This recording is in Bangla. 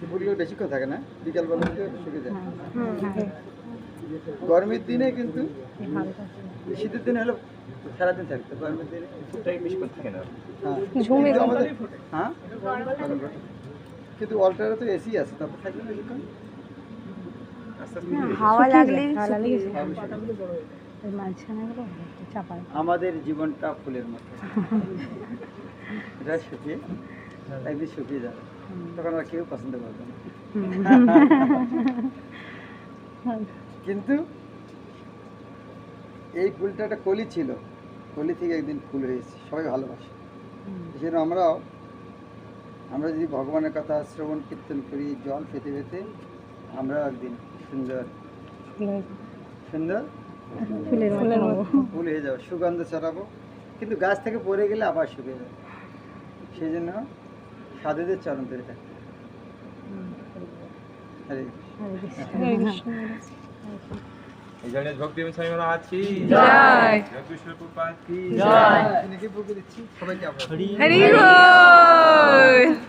ফুলগুলো বেশিক্ষণ থাকে না? বিকালবেলা থেকে শুকিয়ে যায়। হ্যাঁ, গরমের দিনে কিন্তু শীতের দিনে হলো সারাদিন থাকতো গরমের দিনে হ্যাঁ। কিন্তু হ্যাঁ? কিন্তু অল্টারে তো এসি আছে তারপর থাকবে বেশিক্ষণ? হাওয়া লাগলে আমাদের জীবনটা ফুলের মতো। এটা শুকিয়ে একদিন শুকিয়ে যাবে তখন আর কেউ পছন্দ করবে না কিন্তু এই ফুলটা একটা কলি ছিল। কলি থেকে একদিন ফুল হয়েছে। সবাই ভালোবাসে। এই জন্য আমরাও আমরা যদি ভগবানের কথা শ্রবণ কীর্তন করি জল পেতে পেতে আমরাও একদিন সুন্দর সুন্দর ফুল হয়ে যাবে। সুগন্ধ ছড়াবো। কিন্তু গাছ থেকে পড়ে গেলে আবার শুকিয়ে যাবে সেই জন্য সাধুদের চরণ ধরে থাকতে। এই জন্য ভক্তি স্বামী আছি। জয়। এনেকে বুকে দিচ্ছি। সবাইকে হরি বল।